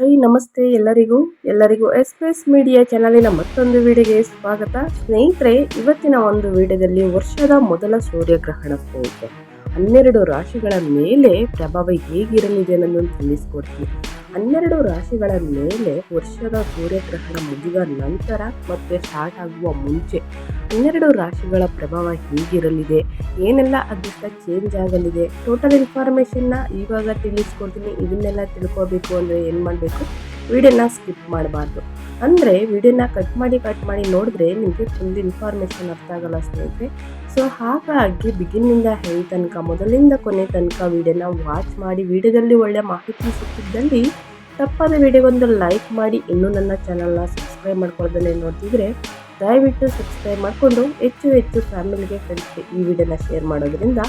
High, ನಮಸ್ತೆ ಎಲ್ಲರಿಗೂ. ಎಲ್ಲರಿಗೂ ಎಕ್ಸ್ಪ್ರೆಸ್ ಮೀಡಿಯಾ ಚಾನಲಿನ ಮತ್ತೊಂದು ವಿಡಿಯೋಗೆ ಸ್ವಾಗತ. ಸ್ನೇಹಿತರೆ, ಇವತ್ತಿನ ಒಂದು ವಿಡಿಯೋದಲ್ಲಿ ವರ್ಷದ ಮೊದಲ ಸೂರ್ಯಗ್ರಹಣ ಸ್ನೇಹಿತರೆ ಹನ್ನೆರಡು ರಾಶಿಗಳ ಮೇಲೆ ಪ್ರಭಾವ ಹೇಗಿರಲಿದೆ ಅನ್ನೋದನ್ನು ತಿಳಿಸ್ಕೊಡ್ತೀನಿ. ಹನ್ನೆರಡು ರಾಶಿಗಳ ಮೇಲೆ ವರ್ಷದ ಸೂರ್ಯಗ್ರಹಣ ಮುಗಿದ ನಂತರ ಮತ್ತೆ ಸ್ಟಾರ್ಟ್ ಆಗುವ ಮುಂಚೆ ಹನ್ನೆರಡು ರಾಶಿಗಳ ಪ್ರಭಾವ ಹೇಗಿರಲಿದೆ. ಏನೆಲ್ಲ ಅದೃಷ್ಟ ಚೇಂಜ್ ಆಗಲಿದೆ? ಟೋಟಲ್ ಇನ್ಫಾರ್ಮೇಷನ್ನ ಇವಾಗ ತಿಳಿಸ್ಕೊಡ್ತೀನಿ. ಇದನ್ನೆಲ್ಲ ತಿಳ್ಕೊಬೇಕು ಅಂದರೆ ಏನು ಮಾಡಬೇಕು? ವಿಡಿಯೋನ ಸ್ಕಿಪ್ ಮಾಡಬಾರ್ದು. ಅಂದರೆ ವಿಡಿಯೋನ ಕಟ್ ಮಾಡಿ ಕಟ್ ಮಾಡಿ ನೋಡಿದ್ರೆ ನಿಮಗೆ ಫುಲ್ ಇನ್ಫಾರ್ಮೇಷನ್ ಅರ್ಥ ಆಗಲ್ಲ ಸ್ನೇಹಿತರೆ. ಸೊ ಹಾಗಾಗಿ ಬಿಗಿನಿಂದ ಹೇಳಿ ತನಕ, ಮೊದಲಿಂದ ಕೊನೆ ತನಕ ವಿಡಿಯೋನ ವಾಚ್ ಮಾಡಿ ವಿಡಿಯೋದಲ್ಲಿ ಒಳ್ಳೆಯ ಮಾಹಿತಿ ಸಿಕ್ಕಿದ್ದಲ್ಲಿ ತಪ್ಪಾದ ವಿಡಿಯೋಗೊಂದು ಲೈಕ್ ಮಾಡಿ, ಇನ್ನೂ ನನ್ನ ಚಾನಲ್ನ ಸಬ್ಸ್ಕ್ರೈಬ್ ಮಾಡ್ಕೊಳ್ಳೋದನ್ನೇ ನೋಡ್ತಿದ್ರೆ ದಯವಿಟ್ಟು ಸಬ್ಸ್ಕ್ರೈಬ್ ಮಾಡಿಕೊಂಡು ಹೆಚ್ಚು ಹೆಚ್ಚು ಫ್ಯಾಮಿಲಿಗೆ, ಫ್ರೆಂಡ್ಸ್ಗೆ ಈ ವಿಡಿಯೋನ ಶೇರ್ ಮಾಡೋದ್ರಿಂದ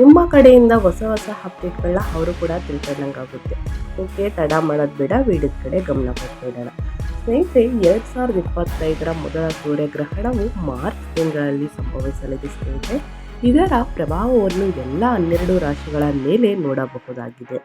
ನಿಮ್ಮ ಕಡೆಯಿಂದ ಹೊಸ ಹೊಸ ಅಪ್ಡೇಟ್ಗಳನ್ನ ಅವರು ಕೂಡ ತಿಳ್ಕೊಂಡಂಗಾಗುತ್ತೆ. ಓಕೆ, ತಡ ಮಾಡೋದು ಬೇಡ, ವಿಡಿಯೋದ ಕಡೆ ಗಮನ ಕೊಡ್ತಾ ಸ್ನೇಹಿತರೆ, ಎರಡು ಸಾವಿರದ ಇಪ್ಪತ್ತೈದರ ಮೊದಲ ಸೂರ್ಯಗ್ರಹಣವು ಮಾರ್ಚ್ ತಿಂಗಳಲ್ಲಿ ಸಂಭವಿಸಲಿದೆ ಸ್ನೇಹಿತರೆ. ಇದರ ಪ್ರಭಾವವನ್ನು ಎಲ್ಲ ಹನ್ನೆರಡು ರಾಶಿಗಳ ಮೇಲೆ ನೋಡಬಹುದಾಗಿದೆ.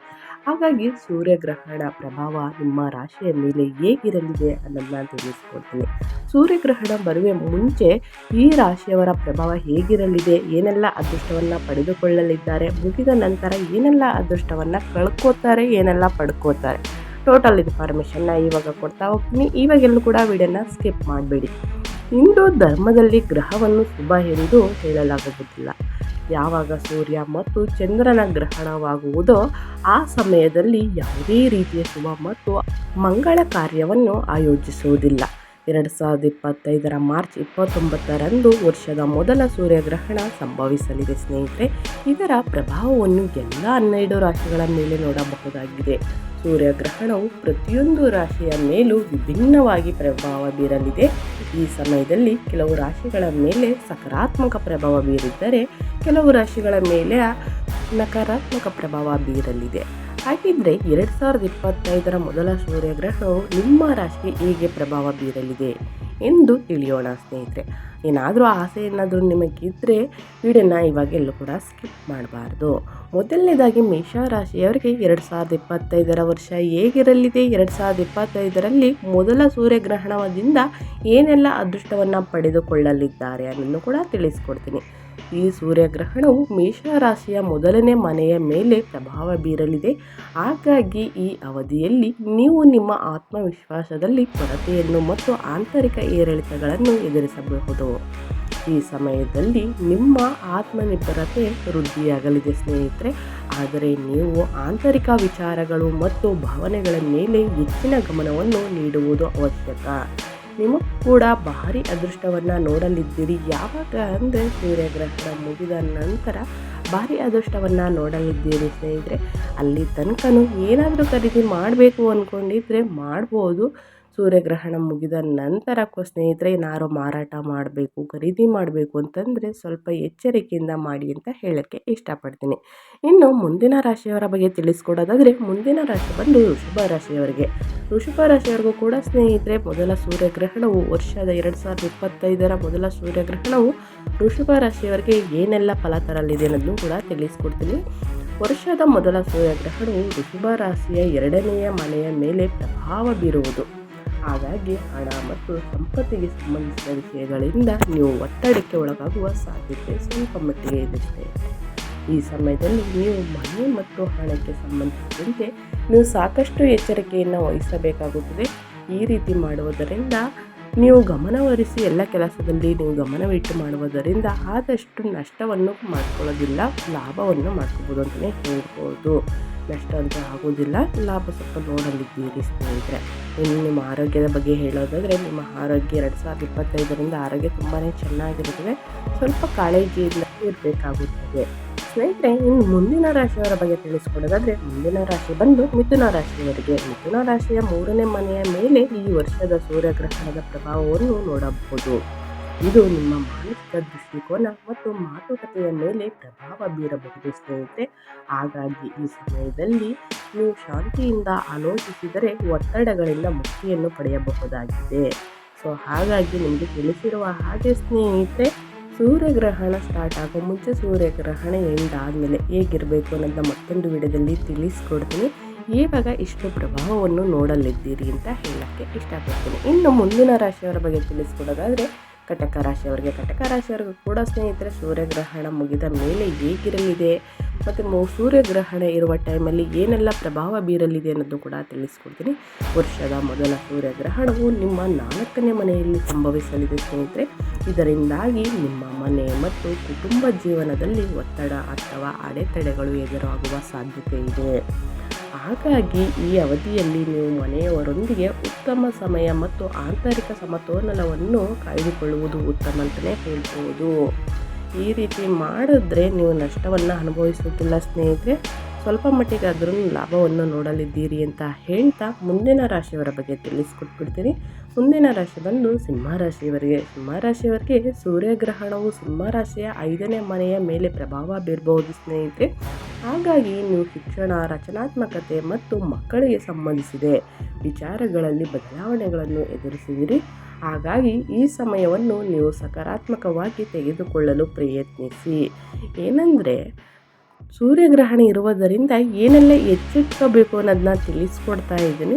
ಹಾಗಾಗಿ ಸೂರ್ಯಗ್ರಹಣ ಪ್ರಭಾವ ನಿಮ್ಮ ರಾಶಿಯ ಮೇಲೆ ಹೇಗಿರಲಿದೆ ಅನ್ನೋದನ್ನ ತಿಳಿಸ್ಕೊಡ್ತೀನಿ. ಸೂರ್ಯಗ್ರಹಣ ಬರುವ ಮುಂಚೆ ಈ ರಾಶಿಯವರ ಪ್ರಭಾವ ಹೇಗಿರಲಿದೆ, ಏನೆಲ್ಲ ಅದೃಷ್ಟವನ್ನು ಪಡೆದುಕೊಳ್ಳಲಿದ್ದಾರೆ, ಮುಗಿದ ನಂತರ ಏನೆಲ್ಲ ಅದೃಷ್ಟವನ್ನು ಕಳ್ಕೋತಾರೆ, ಏನೆಲ್ಲ ಪಡ್ಕೋತಾರೆ. ಟೋಟಲ್ ಇನ್ಫಾರ್ಮೇಷನ್ನ ಇವಾಗ ಕೊಡ್ತಾ ಹೋಗ್ತೀನಿ. ಇವಾಗೆಲ್ಲೂ ಕೂಡ ವಿಡಿಯೋನ ಸ್ಕಿಪ್ ಮಾಡಬೇಡಿ. ಹಿಂದೂ ಧರ್ಮದಲ್ಲಿ ಗ್ರಹವನ್ನು ಶುಭ ಎಂದು ಹೇಳಲಾಗುವುದಿಲ್ಲ. ಯಾವಾಗ ಸೂರ್ಯ ಮತ್ತು ಚಂದ್ರನ ಗ್ರಹಣವಾಗುವುದೋ ಆ ಸಮಯದಲ್ಲಿ ಯಾವುದೇ ರೀತಿಯ ಶುಭ ಮತ್ತು ಮಂಗಳ ಕಾರ್ಯವನ್ನು ಆಯೋಜಿಸುವುದಿಲ್ಲ. ಎರಡು ಸಾವಿರದ ಇಪ್ಪತ್ತೈದರ ಮಾರ್ಚ್ ಇಪ್ಪತ್ತೊಂಬತ್ತರಂದು ವರ್ಷದ ಮೊದಲ ಸೂರ್ಯಗ್ರಹಣ ಸಂಭವಿಸಲಿದೆ, ಸ್ನೇಹಿತರೆ. ಇದರ ಪ್ರಭಾವವನ್ನು ಎಲ್ಲ ಹನ್ನೆರಡು ರಾಶಿಗಳ ಮೇಲೆ ನೋಡಬಹುದಾಗಿದೆ. ಸೂರ್ಯಗ್ರಹಣವು ಪ್ರತಿಯೊಂದು ರಾಶಿಯ ಮೇಲೂ ವಿಭಿನ್ನವಾಗಿ ಪ್ರಭಾವ ಬೀರಲಿದೆ. ಈ ಸಮಯದಲ್ಲಿ ಕೆಲವು ರಾಶಿಗಳ ಮೇಲೆ ಸಕಾರಾತ್ಮಕ ಪ್ರಭಾವ ಬೀರಿದ್ದರೆ, ಕೆಲವು ರಾಶಿಗಳ ಮೇಲೆ ನಕಾರಾತ್ಮಕ ಪ್ರಭಾವ ಬೀರಲಿದೆ. ಹಾಗಿದ್ರೆ ಎರಡು ಸಾವಿರದ ಇಪ್ಪತ್ತೈದರ ಮೊದಲ ಸೂರ್ಯಗ್ರಹಣವು ನಿಮ್ಮ ರಾಶಿ ಹೇಗೆ ಪ್ರಭಾವ ಬೀರಲಿದೆ ಎಂದು ತಿಳಿಯೋಣ ಸ್ನೇಹಿತರೆ. ಏನಾದರೂ ಆಸೆ ಏನಾದರೂ ನಿಮಗಿದ್ದರೆ ವಿಡಿಯೋನ ಇವಾಗೆಲ್ಲೂ ಕೂಡ ಸ್ಕಿಪ್ ಮಾಡಬಾರ್ದು. ಮೊದಲನೇದಾಗಿ ಮೇಷರಾಶಿಯವರಿಗೆ ಎರಡು ಸಾವಿರದ ಇಪ್ಪತ್ತೈದರ ವರ್ಷ ಹೇಗಿರಲಿದೆ? ಎರಡು ಸಾವಿರದ ಇಪ್ಪತ್ತೈದರಲ್ಲಿ ಮೊದಲ ಸೂರ್ಯಗ್ರಹಣದಿಂದ ಏನೆಲ್ಲ ಅದೃಷ್ಟವನ್ನು ಪಡೆದುಕೊಳ್ಳಲಿದ್ದಾರೆ ಅನ್ನೋದು ಕೂಡ ತಿಳಿಸ್ಕೊಡ್ತೀನಿ. ಈ ಸೂರ್ಯಗ್ರಹಣವು ಮೇಷರಾಶಿಯ ಮೊದಲನೇ ಮನೆಯ ಮೇಲೆ ಪ್ರಭಾವ ಬೀರಲಿದೆ. ಹಾಗಾಗಿ ಈ ಅವಧಿಯಲ್ಲಿ ನೀವು ನಿಮ್ಮ ಆತ್ಮವಿಶ್ವಾಸದಲ್ಲಿ ಕೊರತೆಯನ್ನು ಮತ್ತು ಆಂತರಿಕ ಏರಿಳಿತಗಳನ್ನು ಎದುರಿಸಬಹುದು. ಈ ಸಮಯದಲ್ಲಿ ನಿಮ್ಮ ಆತ್ಮನಿರ್ಭರತೆ ವೃದ್ಧಿಯಾಗಲಿದೆ ಸ್ನೇಹಿತರೆ. ಆದರೆ ನೀವು ಆಂತರಿಕ ವಿಚಾರಗಳು ಮತ್ತು ಭಾವನೆಗಳ ಮೇಲೆ ಹೆಚ್ಚಿನ ಗಮನವನ್ನು ನೀಡುವುದು ಅವಶ್ಯಕ. ನಿಮಗೂ ಕೂಡ ಭಾರಿ ಅದೃಷ್ಟವನ್ನು ನೋಡಲಿದ್ದೀರಿ. ಯಾವಾಗ ಅಂದರೆ ಸೂರ್ಯಗ್ರಹಣ ಮುಗಿದ ನಂತರ ಭಾರಿ ಅದೃಷ್ಟವನ್ನು ನೋಡಲಿದ್ದೀರಿ ಸ್ನೇಹಿತರೆ. ಅಲ್ಲಿ ತನಕನೂ ಏನಾದರೂ ಖರೀದಿ ಮಾಡಬೇಕು ಅಂದ್ಕೊಂಡಿದ್ರೆ ಮಾಡ್ಬೋದು. ಸೂರ್ಯಗ್ರಹಣ ಮುಗಿದ ನಂತರಕ್ಕೂ ಸ್ನೇಹಿತರೆ, ಏನಾರು ಮಾರಾಟ ಮಾಡಬೇಕು, ಖರೀದಿ ಮಾಡಬೇಕು ಅಂತಂದರೆ ಸ್ವಲ್ಪ ಎಚ್ಚರಿಕೆಯಿಂದ ಮಾಡಿ ಅಂತ ಹೇಳೋಕ್ಕೆ ಇಷ್ಟಪಡ್ತೀನಿ. ಇನ್ನು ಮುಂದಿನ ರಾಶಿಯವರ ಬಗ್ಗೆ ತಿಳಿಸ್ಕೊಡೋದಾದರೆ, ಮುಂದಿನ ರಾಶಿ ಬಂದು ವೃಷಭ ರಾಶಿಯವರಿಗೆ. ವೃಷಭ ರಾಶಿಯವರಿಗೂ ಕೂಡ ಸ್ನೇಹಿತರೆ, ಮೊದಲ ಸೂರ್ಯಗ್ರಹಣವು ವರ್ಷದ ಎರಡು ಸಾವಿರದ ಇಪ್ಪತ್ತೈದರ ಮೊದಲ ಸೂರ್ಯಗ್ರಹಣವು ವೃಷಭ ರಾಶಿಯವರಿಗೆ ಏನೆಲ್ಲ ಫಲ ತರಲಿದೆ ಅನ್ನೋದನ್ನು ಕೂಡ ತಿಳಿಸ್ಕೊಡ್ತೀನಿ. ವರ್ಷದ ಮೊದಲ ಸೂರ್ಯಗ್ರಹಣವು ವೃಷಭ ರಾಶಿಯ ಎರಡನೆಯ ಮನೆಯ ಮೇಲೆ ಪ್ರಭಾವ ಬೀರುವುದು. ಹಾಗಾಗಿ ಹಣ ಮತ್ತು ಸಂಪತ್ತಿಗೆ ಸಂಬಂಧಿಸಿದ ವಿಷಯಗಳಿಂದ ನೀವು ಒತ್ತಡಕ್ಕೆ ಒಳಗಾಗುವ ಸಾಧ್ಯತೆ ಸ್ವಲ್ಪ ಮಟ್ಟಿಗೆ ಇದೆ ಈ ಸಮಯದಲ್ಲಿ ನೀವು ಮನೆ ಮತ್ತು ಹಣಕ್ಕೆ ಸಂಬಂಧಿಸಿದಂತೆ ನೀವು ಸಾಕಷ್ಟು ಎಚ್ಚರಿಕೆಯನ್ನು ವಹಿಸಬೇಕಾಗುತ್ತದೆ. ಈ ರೀತಿ ಮಾಡುವುದರಿಂದ ನೀವು ಗಮನವರಿಸಿ ಎಲ್ಲ ಕೆಲಸದಲ್ಲಿ ನೀವು ಗಮನವಿಟ್ಟು ಮಾಡುವುದರಿಂದ ಆದಷ್ಟು ನಷ್ಟವನ್ನು ಮಾಡ್ಕೊಳ್ಳೋದಿಲ್ಲ, ಲಾಭವನ್ನು ಮಾಡ್ಕೋಬೋದು ಅಂತಲೇ ಹೇಳ್ಬೋದು. ನಷ್ಟ ಅಂತ ಆಗೋದಿಲ್ಲ. ಲಾಭ ಸ್ವಲ್ಪ ನೋಡಲಿದ್ದೀರಿ ಸ್ನೇಹಿತರೆ. ಇನ್ನು ನಿಮ್ಮ ಆರೋಗ್ಯದ ಬಗ್ಗೆ ಹೇಳೋದಾದರೆ, ನಿಮ್ಮ ಆರೋಗ್ಯ ಎರಡು ಸಾವಿರದ ಇಪ್ಪತ್ತೈದರಿಂದ ಆರೋಗ್ಯ ತುಂಬಾ ಚೆನ್ನಾಗಿರುತ್ತದೆ ಸ್ವಲ್ಪ ಕಾಳಜಿಯಿಂದ ಇರಬೇಕಾಗುತ್ತದೆ. ಸ್ನೇಹಿತರೆ, ಇನ್ನು ಮುಂದಿನ ರಾಶಿಯವರ ಬಗ್ಗೆ ತಿಳಿಸ್ಕೊಡೋದಾದರೆ, ಮುಂದಿನ ರಾಶಿ ಬಂದು ಮಿಥುನ ರಾಶಿಯವರಿಗೆ. ಮಿಥುನ ರಾಶಿಯ ಮೂರನೇ ಮನೆಯ ಮೇಲೆ ಈ ವರ್ಷದ ಸೂರ್ಯಗ್ರಹಣದ ಪ್ರಭಾವವನ್ನು ನೋಡಬಹುದು. ಇದು ನಿಮ್ಮ ಮಾನಸಿಕ ದೃಷ್ಟಿಕೋನ ಮತ್ತು ಮಾತುಕತೆಯ ಮೇಲೆ ಪ್ರಭಾವ ಬೀರಬಹುದು ಸ್ನೇಹಿತರೆ. ಹಾಗಾಗಿ ಈ ಸಮಯದಲ್ಲಿ ನೀವು ಶಾಂತಿಯಿಂದ ಆಲೋಚಿಸಿದರೆ ಒತ್ತಡಗಳಿಂದ ಮುಕ್ತಿಯನ್ನು ಪಡೆಯಬಹುದಾಗಿದೆ. ಸೊ ಹಾಗಾಗಿ ನಿಮಗೆ ತಿಳಿಸಿರುವ ಹಾಗೆ ಸ್ನೇಹಿತರೆ, ಸೂರ್ಯಗ್ರಹಣ ಸ್ಟಾರ್ಟ್ ಆಗೋ ಮುಂಚೆ ಸೂರ್ಯಗ್ರಹಣ ಎಂಡ್ ಆದಮೇಲೆ ಹೇಗಿರಬೇಕು ಅನ್ನೋದನ್ನ ಮತ್ತೊಂದು ವಿಡಿಯೋದಲ್ಲಿ ತಿಳಿಸ್ಕೊಡ್ತೀನಿ. ಇವಾಗ ಇಷ್ಟು ಪ್ರಭಾವವನ್ನು ನೋಡಲಿದ್ದೀರಿ ಅಂತ ಹೇಳೋಕ್ಕೆ ಇಷ್ಟಪಡ್ತೀನಿ. ಇನ್ನು ಮುಂದಿನ ರಾಶಿಯವರ ಬಗ್ಗೆ ತಿಳಿಸ್ಕೊಡೋದಾದರೆ ಕಟಕ ರಾಶಿಯವರಿಗೆ ಕಟಕ ರಾಶಿಯವರಿಗೂ ಕೂಡ ಸ್ನೇಹಿತರೆ, ಸೂರ್ಯಗ್ರಹಣ ಮುಗಿದ ಮೇಲೆ ಹೇಗಿರಲಿದೆ? ಮತ್ತು ಮೋ, ಸೂರ್ಯಗ್ರಹಣ ಇರುವ ಟೈಮಲ್ಲಿ ಏನೆಲ್ಲ ಪ್ರಭಾವ ಬೀರಲಿದೆ ಅನ್ನೋದು ಕೂಡ ತಿಳಿಸ್ಕೊಡ್ತೀನಿ. ವರ್ಷದ ಮೊದಲ ಸೂರ್ಯಗ್ರಹಣವು ನಿಮ್ಮ ನಾಲ್ಕನೇ ಮನೆಯಲ್ಲಿ ಸಂಭವಿಸಲಿದೆ ಸ್ನೇಹಿತರೆ. ಇದರಿಂದಾಗಿ ನಿಮ್ಮ ಮನೆ ಮತ್ತು ಕುಟುಂಬ ಜೀವನದಲ್ಲಿ ಒತ್ತಡ ಅಥವಾ ಅಡೆತಡೆಗಳು ಎದುರಾಗುವ ಸಾಧ್ಯತೆ ಇದೆ. ಹಾಗಾಗಿ ಈ ಅವಧಿಯಲ್ಲಿ ನೀವು ಮನೆಯವರೊಂದಿಗೆ ಉತ್ತಮ ಸಮಯ ಮತ್ತು ಆಂತರಿಕ ಸಮತೋಲನವನ್ನು ಕಾಯ್ದುಕೊಳ್ಳುವುದು ಉತ್ತಮ ಅಂತಲೇ ಹೇಳ್ಬೋದು. ಈ ರೀತಿ ಮಾಡಿದ್ರೆ ನೀವು ನಷ್ಟವನ್ನು ಅನುಭವಿಸುತ್ತಿಲ್ಲ ಸ್ನೇಹಿತರೆ. ಸ್ವಲ್ಪ ಮಟ್ಟಿಗಾದ್ರೂ ಲಾಭವನ್ನು ನೋಡಲಿದ್ದೀರಿ ಅಂತ ಹೇಳ್ತಾ ಮುಂದಿನ ರಾಶಿಯವರ ಬಗ್ಗೆ ತಿಳಿಸ್ಕೊಟ್ಬಿಡ್ತೀನಿ. ಮುಂದಿನ ರಾಶಿ ಬಂದು ಸಿಂಹರಾಶಿಯವರಿಗೆ ಸಿಂಹರಾಶಿಯವರಿಗೆ ಸೂರ್ಯಗ್ರಹಣವು ಸಿಂಹರಾಶಿಯ ಐದನೇ ಮನೆಯ ಮೇಲೆ ಪ್ರಭಾವ ಬೀರಬಹುದು ಸ್ನೇಹಿತರೆ. ಹಾಗಾಗಿ ನೀವು ಶಿಕ್ಷಣ, ರಚನಾತ್ಮಕತೆ ಮತ್ತು ಮಕ್ಕಳಿಗೆ ಸಂಬಂಧಿಸಿದೆ. ವಿಚಾರಗಳಲ್ಲಿ ಬದಲಾವಣೆಗಳನ್ನು ಎದುರಿಸಿದಿರಿ. ಹಾಗಾಗಿ ಈ ಸಮಯವನ್ನು ನೀವು ಸಕಾರಾತ್ಮಕವಾಗಿ ತೆಗೆದುಕೊಳ್ಳಲು ಪ್ರಯತ್ನಿಸಿ. ಏನಂದರೆ, ಸೂರ್ಯಗ್ರಹಣ ಇರುವುದರಿಂದ ಏನೆಲ್ಲ ಎಚ್ಚೆತ್ಕೋಬೇಕು ಅನ್ನೋದನ್ನ ತಿಳಿಸ್ಕೊಡ್ತಾ ಇದ್ದೀನಿ.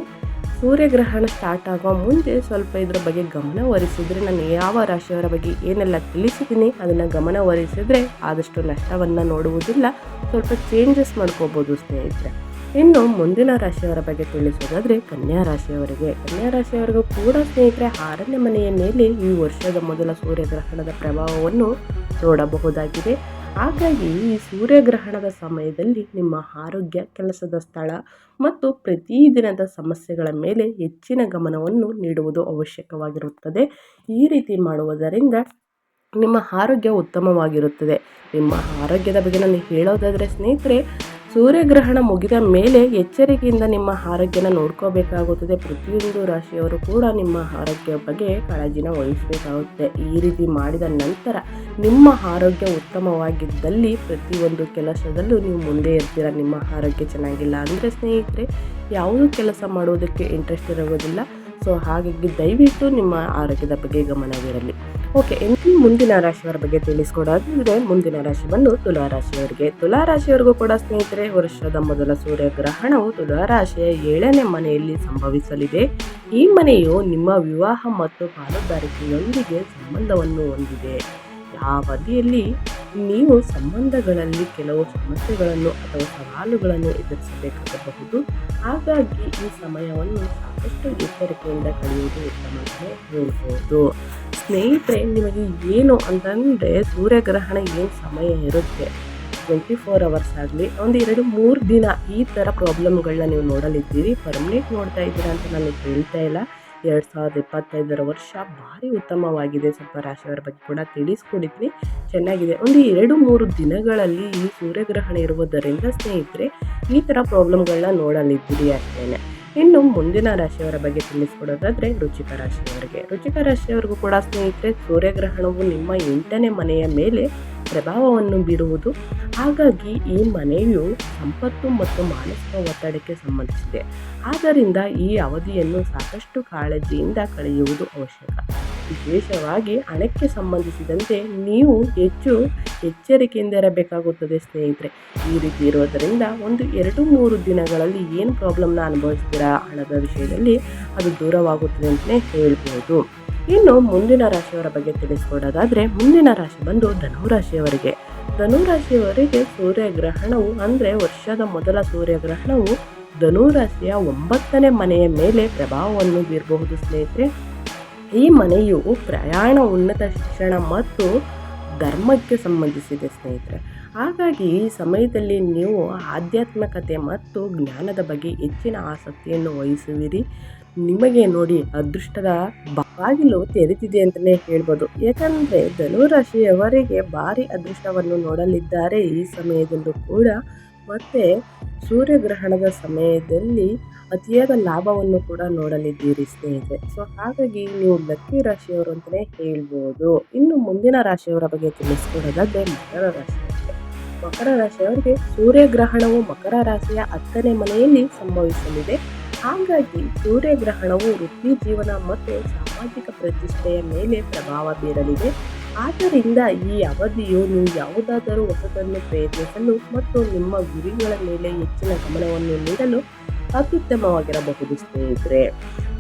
ಸೂರ್ಯಗ್ರಹಣ ಸ್ಟಾರ್ಟ್ ಆಗೋ ಮುಂದೆ ಸ್ವಲ್ಪ ಇದರ ಬಗ್ಗೆ ಗಮನ ಹರಿಸಿದ್ರೆ ನಾನು ಯಾವ ರಾಶಿಯವರ ಬಗ್ಗೆ ಏನೆಲ್ಲ ತಿಳಿಸಿದ್ದೀನಿ ಅದನ್ನು ಗಮನ ಹರಿಸಿದ್ರೆ ಆದಷ್ಟು ನಷ್ಟವನ್ನು ನೋಡುವುದಿಲ್ಲ. ಸ್ವಲ್ಪ ಚೇಂಜಸ್ ಮಾಡ್ಕೋಬೋದು ಸ್ನೇಹಿತರೆ. ಇನ್ನು ಮುಂದಿನ ರಾಶಿಯವರ ಬಗ್ಗೆ ತಿಳಿಸೋದಾದರೆ ಕನ್ಯಾ ರಾಶಿಯವರಿಗೆ. ಕನ್ಯಾ ರಾಶಿಯವರಿಗೂ ಕೂಡ ಸ್ನೇಹಿತರೆ ಆರನೇ ಮನೆಯ ಮೇಲೆ ಈ ವರ್ಷದ ಮೊದಲ ಸೂರ್ಯಗ್ರಹಣದ ಪ್ರಭಾವವನ್ನು ನೋಡಬಹುದಾಗಿದೆ. ಹಾಗಾಗಿ ಈ ಸೂರ್ಯಗ್ರಹಣದ ಸಮಯದಲ್ಲಿ ನಿಮ್ಮ ಆರೋಗ್ಯ, ಕೆಲಸದ ಸ್ಥಳ ಮತ್ತು ಪ್ರತಿದಿನದ ಸಮಸ್ಯೆಗಳ ಮೇಲೆ ಹೆಚ್ಚಿನ ಗಮನವನ್ನು ನೀಡುವುದು ಅವಶ್ಯಕವಾಗಿರುತ್ತದೆ. ಈ ರೀತಿ ಮಾಡುವುದರಿಂದ ನಿಮ್ಮ ಆರೋಗ್ಯ ಉತ್ತಮವಾಗಿರುತ್ತದೆ. ನಿಮ್ಮ ಆರೋಗ್ಯದ ಬಗ್ಗೆ ನಾನು ಹೇಳೋದಾದರೆ ಸ್ನೇಹಿತರೆ ಸೂರ್ಯಗ್ರಹಣ ಮುಗಿದ ಮೇಲೆ ಎಚ್ಚರಿಕೆಯಿಂದ ನಿಮ್ಮ ಆರೋಗ್ಯನ ನೋಡ್ಕೋಬೇಕಾಗುತ್ತದೆ. ಪ್ರತಿಯೊಂದು ರಾಶಿಯವರು ಕೂಡ ನಿಮ್ಮ ಆರೋಗ್ಯ ಬಗ್ಗೆ ಕಾಳಜಿನ ವಹಿಸಬೇಕಾಗುತ್ತೆ. ಈ ರೀತಿ ಮಾಡಿದ ನಂತರ ನಿಮ್ಮ ಆರೋಗ್ಯ ಉತ್ತಮವಾಗಿದ್ದಲ್ಲಿ ಪ್ರತಿಯೊಂದು ಕೆಲಸದಲ್ಲೂ ನೀವು ಮುಂದೆ ಇರ್ತೀರ? ನಿಮ್ಮ ಆರೋಗ್ಯ ಚೆನ್ನಾಗಿಲ್ಲ ಅಂದರೆ ಸ್ನೇಹಿತರೆ, ಯಾವುದೂ ಕೆಲಸ ಮಾಡೋದಕ್ಕೆ ಇಂಟ್ರೆಸ್ಟ್ ಇರೋದಿಲ್ಲ ಸೊ ಹಾಗಾಗಿ ದಯವಿಟ್ಟು ನಿಮ್ಮ ಆರೋಗ್ಯದ ಬಗ್ಗೆ ಗಮನವಿರಲಿ ಓಕೆ ಇನ್ನು ಮುಂದಿನ ರಾಶಿಯವರ ಬಗ್ಗೆ ತಿಳಿಸ್ಕೊಡೋದಿದ್ರೆ, ಮುಂದಿನ ರಾಶಿ ಬಂದು ತುಲಾ ರಾಶಿಯವರಿಗೆ. ತುಲಾ ರಾಶಿಯವರಿಗೂ ಕೂಡ ಸ್ನೇಹಿತರೆ ವರ್ಷದ ಮೊದಲ ಸೂರ್ಯಗ್ರಹಣವು ತುಲಾ ರಾಶಿಯ ಏಳನೇ ಮನೆಯಲ್ಲಿ ಸಂಭವಿಸಲಿದೆ. ಈ ಮನೆಯು ನಿಮ್ಮ ವಿವಾಹ ಮತ್ತು ಪಾಲುದಾರಿಕೆಯೊಂದಿಗೆ ಸಂಬಂಧವನ್ನು ಹೊಂದಿದೆ. ಆ ಅವಧಿಯಲ್ಲಿ ನೀವು ಸಂಬಂಧಗಳಲ್ಲಿ ಕೆಲವು ಸಮಸ್ಯೆಗಳನ್ನು ಅಥವಾ ಸವಾಲುಗಳನ್ನು ಎದುರಿಸಬೇಕಾಗಬಹುದು. ಹಾಗಾಗಿ ಈ ಸಮಯವನ್ನು ಸಾಕಷ್ಟು ಎಚ್ಚರಿಕೆಯಿಂದ ಕಳೆಯುವುದು ಉತ್ತಮ ಹೇಳ್ಬೋದು. ಸ್ನೇಹಿತರೆ, ನಿಮಗೆ ಏನು ಅಂತಂದರೆ ಸೂರ್ಯಗ್ರಹಣ ಏನು ಸಮಯ ಇರುತ್ತೆ? ಟ್ವೆಂಟಿ ಫೋರ್ ಅವರ್ಸ್ ಆಗಲಿ, ಒಂದು ಎರಡು ಮೂರು ದಿನ ಈ ಥರ ಪ್ರಾಬ್ಲಮ್ಗಳನ್ನ ನೀವು ನೋಡಲಿದ್ದೀರಿ. ಪರ್ಮನೆಂಟ್ ನೋಡ್ತಾ ಇದ್ದೀರಾ ಅಂತ ನಾನು ಹೇಳ್ತಾ ಇಲ್ಲ. ಎರಡು ಸಾವಿರದ ಇಪ್ಪತ್ತೈದರ ವರ್ಷ ಭಾರಿ ಉತ್ತಮವಾಗಿದೆ. ಸ್ವಲ್ಪ ರಾಶಿಯವರ ಬಗ್ಗೆ ಕೂಡ ತಿಳಿಸ್ಕೊಡಿದ್ವಿ. ಚೆನ್ನಾಗಿದೆ. ಒಂದು ಎರಡು ಮೂರು ದಿನಗಳಲ್ಲಿ ಈ ಸೂರ್ಯಗ್ರಹಣ ಇರುವುದರಿಂದ ಸ್ನೇಹಿತರೆ ಈ ಥರ ಪ್ರಾಬ್ಲಮ್ಗಳನ್ನ ನೋಡಲಿದ್ದೀರಿ ಅಷ್ಟೇ ಇನ್ನು ಮುಂದಿನ ರಾಶಿಯವರ ಬಗ್ಗೆ ತಿಳಿಸ್ಕೊಡೋದಾದರೆ ರುಚಿಕ ರಾಶಿಯವರಿಗೆ. ರುಚಿಕ ರಾಶಿಯವರಿಗೂ ಕೂಡ ಸ್ನೇಹಿತರೆ, ಸೂರ್ಯಗ್ರಹಣವು ನಿಮ್ಮ ಎಂಟನೇ ಮನೆಯ ಮೇಲೆ ಪ್ರಭಾವವನ್ನು ಬೀರುವುದು. ಹಾಗಾಗಿ ಈ ಮನೆಯು ಸಂಪತ್ತು ಮತ್ತು ಮಾನಸಿಕ ಒತ್ತಡಕ್ಕೆ ಸಂಬಂಧಿಸಿದೆ. ಆದ್ದರಿಂದ ಈ ಅವಧಿಯನ್ನು ಸಾಕಷ್ಟು ಕಾಳಜಿಯಿಂದ ಕಳೆಯುವುದು ಅವಶ್ಯಕ. ವಿಶೇಷವಾಗಿ ಹಣಕ್ಕೆ ಸಂಬಂಧಿಸಿದಂತೆ ನೀವು ಹೆಚ್ಚು ಎಚ್ಚರಿಕೆಯಿಂದ ಇರಬೇಕಾಗುತ್ತದೆ ಸ್ನೇಹಿತರೆ. ಈ ರೀತಿ ಇರೋದರಿಂದ ಒಂದು ಎರಡು ಮೂರು ದಿನಗಳಲ್ಲಿ ಏನು ಪ್ರಾಬ್ಲಮ್ನ ಅನುಭವಿಸ್ತೀರಾ ಹಣದ ವಿಷಯದಲ್ಲಿ ಅದು ದೂರವಾಗುತ್ತದೆ ಅಂತಲೇ ಹೇಳ್ಬೋದು. ಇನ್ನು ಮುಂದಿನ ರಾಶಿಯವರ ಬಗ್ಗೆ ತಿಳಿಸ್ಕೊಡೋದಾದರೆ ಮುಂದಿನ ರಾಶಿ ಬಂದು ಧನುರಾಶಿಯವರಿಗೆ ಧನುರಾಶಿಯವರಿಗೆ ಸೂರ್ಯಗ್ರಹಣವು ಅಂದರೆ ವರ್ಷದ ಮೊದಲ ಸೂರ್ಯಗ್ರಹಣವು ಧನುರಾಶಿಯ ಒಂಬತ್ತನೇ ಮನೆಯ ಮೇಲೆ ಪ್ರಭಾವವನ್ನು ಬೀರಬಹುದು ಸ್ನೇಹಿತರೆ. ಈ ಮನೆಯು ಪ್ರಯಾಣ ಉನ್ನತ ಶಿಕ್ಷಣ ಮತ್ತು ಧರ್ಮಕ್ಕೆ ಸಂಬಂಧಿಸಿದೆ, ಸ್ನೇಹಿತರೆ. ಹಾಗಾಗಿ ಈ ಸಮಯದಲ್ಲಿ ನೀವು ಆಧ್ಯಾತ್ಮಿಕತೆ ಮತ್ತು ಜ್ಞಾನದ ಬಗ್ಗೆ ಹೆಚ್ಚಿನ ಆಸಕ್ತಿಯನ್ನು ವಹಿಸುವಿರಿ. ನಿಮಗೆ ನೋಡಿ ಅದೃಷ್ಟದ ಬಾಗಿಲು ತೆರೆದಿದೆ ಅಂತಲೇ ಹೇಳ್ಬೋದು. ಯಾಕಂದರೆ ಧನುರಾಶಿಯವರಿಗೆ ಭಾರಿ ಅದೃಷ್ಟವನ್ನು ನೋಡಲಿದ್ದಾರೆ ಈ ಸಮಯದಲ್ಲೂ ಕೂಡ. ಮತ್ತು ಸೂರ್ಯಗ್ರಹಣದ ಸಮಯದಲ್ಲಿ ಅತಿಯಾದ ಲಾಭವನ್ನು ಕೂಡ ನೋಡಲಿದ್ದೀರಿ ಸ್ನೇಹಿತರೆ. ಸೊ ಹಾಗಾಗಿ ನೀವು ಲಕ್ಕಿ ರಾಶಿಯವರು ಅಂತಲೇ ಹೇಳ್ಬೋದು. ಇನ್ನು ಮುಂದಿನ ರಾಶಿಯವರ ಬಗ್ಗೆ ತಿಳಿಸ್ಕೊಡೋದಾದ್ರೆ ಮಕರ ರಾಶಿ. ಮಕರ ರಾಶಿಯವರಿಗೆ ಸೂರ್ಯಗ್ರಹಣವು ಮಕರ ರಾಶಿಯ ಹತ್ತನೇ ಮನೆಯಲ್ಲಿ ಸಂಭವಿಸಲಿದೆ. ಹಾಗಾಗಿ ಸೂರ್ಯಗ್ರಹಣವು ವೃತ್ತಿ ಜೀವನ ಮತ್ತು ಸಾಮಾಜಿಕ ಪ್ರತಿಷ್ಠೆಯ ಮೇಲೆ ಪ್ರಭಾವ ಬೀರಲಿದೆ. ಆದ್ದರಿಂದ ಈ ಅವಧಿಯು ನೀವು ಯಾವುದಾದರೂ ಹೊಸದನ್ನು ಪ್ರಯತ್ನಿಸಲು ಮತ್ತು ನಿಮ್ಮ ಗುರಿಗಳ ಮೇಲೆ ಹೆಚ್ಚಿನ ಗಮನವನ್ನು ನೀಡಲು ಅತ್ಯುತ್ತಮವಾಗಿರಬಹುದು ಸ್ನೇಹಿತರೆ.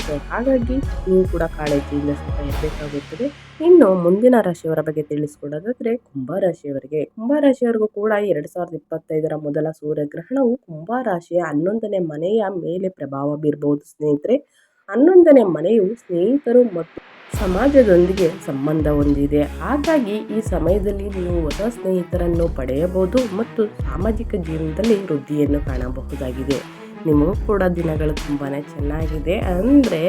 ಸೊ ಹಾಗಾಗಿ ನೀವು ಕೂಡ ಕಾಳಜಿಯಿಂದ ಸ್ವಲ್ಪ ಇರಬೇಕಾಗುತ್ತದೆ ಇನ್ನು ಮುಂದಿನ ರಾಶಿಯವರ ಬಗ್ಗೆ ತಿಳಿಸಿಕೊಡೋದಾದರೆ ಕುಂಭರಾಶಿಯವರಿಗೆ ರಾಶಿಯವರಿಗೆ. ಕುಂಭ ರಾಶಿಯವರಿಗೂ ಕೂಡ ಎರಡು ಸಾವಿರದ ಇಪ್ಪತ್ತೈದರ ಮೊದಲ ಸೂರ್ಯಗ್ರಹಣವು ಕುಂಭ ರಾಶಿಯ ಹನ್ನೊಂದನೇ ಮನೆಯ ಮೇಲೆ ಪ್ರಭಾವ ಬೀರಬಹುದು ಸ್ನೇಹಿತರೆ. ಹನ್ನೊಂದನೇ ಮನೆಯು ಸ್ನೇಹಿತರು ಮತ್ತು ಸಮಾಜದೊಂದಿಗೆ ಸಂಬಂಧ ಹೊಂದಿದೆ. ಹಾಗಾಗಿ ಈ ಸಮಯದಲ್ಲಿ ನೀವು ಹೊಸ ಸ್ನೇಹಿತರನ್ನು ಪಡೆಯಬಹುದು ಮತ್ತು ಸಾಮಾಜಿಕ ಜೀವನದಲ್ಲಿ ವೃದ್ಧಿಯನ್ನು ಕಾಣಬಹುದಾಗಿದೆ. ನಿಮಗೂ ಕೂಡ ದಿನಗಳು ತುಂಬಾ ಚೆನ್ನಾಗಿದೆ. ಅಂದರೆ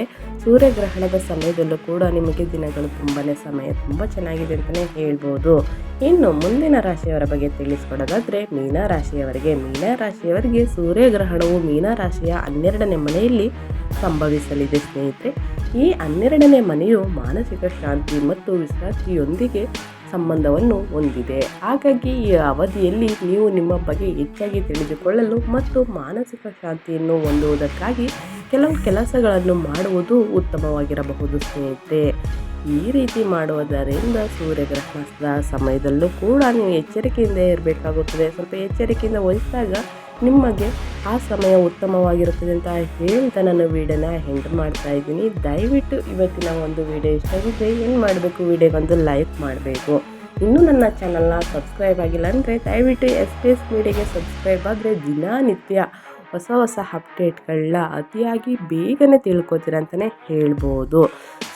ಸೂರ್ಯಗ್ರಹಣದ ಸಮಯದಲ್ಲೂ ಕೂಡ ನಿಮಗೆ ದಿನಗಳು ತುಂಬಾ ಸಮಯ ತುಂಬ ಚೆನ್ನಾಗಿದೆ ಅಂತಲೇ ಹೇಳ್ಬೋದು. ಇನ್ನು ಮುಂದಿನ ರಾಶಿಯವರ ಬಗ್ಗೆ ತಿಳಿಸ್ಕೊಡೋದಾದರೆ ಮೀನ ರಾಶಿಯವರಿಗೆ ಸೂರ್ಯಗ್ರಹಣವು ಮೀನ ರಾಶಿಯ ಹನ್ನೆರಡನೇ ಮನೆಯಲ್ಲಿ ಸಂಭವಿಸಲಿದೆ ಸ್ನೇಹಿತರೆ. ಈ ಹನ್ನೆರಡನೇ ಮನೆಯು ಮಾನಸಿಕ ಶಾಂತಿ ಮತ್ತು ವಿಶ್ರಾಂತಿಯೊಂದಿಗೆ ಸಂಬಂಧವನ್ನು ಹೊಂದಿದೆ. ಹಾಗಾಗಿ ಈ ಅವಧಿಯಲ್ಲಿ ನೀವು ನಿಮ್ಮ ಬಗ್ಗೆ ಹೆಚ್ಚಾಗಿ ತಿಳಿದುಕೊಳ್ಳಲು ಮತ್ತು ಮಾನಸಿಕ ಶಾಂತಿಯನ್ನು ಹೊಂದುವುದಕ್ಕಾಗಿ ಕೆಲವು ಕೆಲಸಗಳನ್ನು ಮಾಡುವುದು ಉತ್ತಮವಾಗಿರಬಹುದು ಸ್ನೇಹಿತರೆ. ಈ ರೀತಿ ಮಾಡುವುದರಿಂದ ಸೂರ್ಯಗ್ರಹಣದ ಸಮಯದಲ್ಲೂ ಕೂಡ ನೀವು ಎಚ್ಚರಿಕೆಯಿಂದ ಇರಬೇಕಾಗುತ್ತದೆ. ಸ್ವಲ್ಪ ಎಚ್ಚರಿಕೆಯಿಂದ ವಹಿಸಿದಾಗ ನಿಮಗೆ ಆ ಸಮಯ ಉತ್ತಮವಾಗಿರುತ್ತದೆ ಅಂತ ಹೇಳ್ತಾ ನಾನು ವೀಡಿಯೋನ ಹೆಂಡ್ ಮಾಡ್ತಾ ಇದ್ದೀನಿ. ದಯವಿಟ್ಟು ಇವತ್ತಿನ ಒಂದು ವಿಡಿಯೋ ಇಷ್ಟ ಆಗಿದ್ರೆ ಏನು ಮಾಡಬೇಕು? ವಿಡಿಯೋಗೊಂದು ಲೈಕ್ ಮಾಡಬೇಕು. ಇನ್ನೂ ನನ್ನ ಚಾನಲ್ನ ಸಬ್ಸ್ಕ್ರೈಬ್ ಆಗಿಲ್ಲ ಅಂದರೆ ದಯವಿಟ್ಟು ಎಸ್ ಪಿ ಎಸ್ ಮೀಡಿಯಾಗೆ ಸಬ್ಸ್ಕ್ರೈಬ್ ಆದರೆ ದಿನನಿತ್ಯ ಹೊಸ ಹೊಸ ಅಪ್ಡೇಟ್ಗಳನ್ನ ಅತಿಯಾಗಿ ಬೇಗನೆ ತಿಳ್ಕೊತೀರ ಅಂತಲೇ ಹೇಳ್ಬೋದು.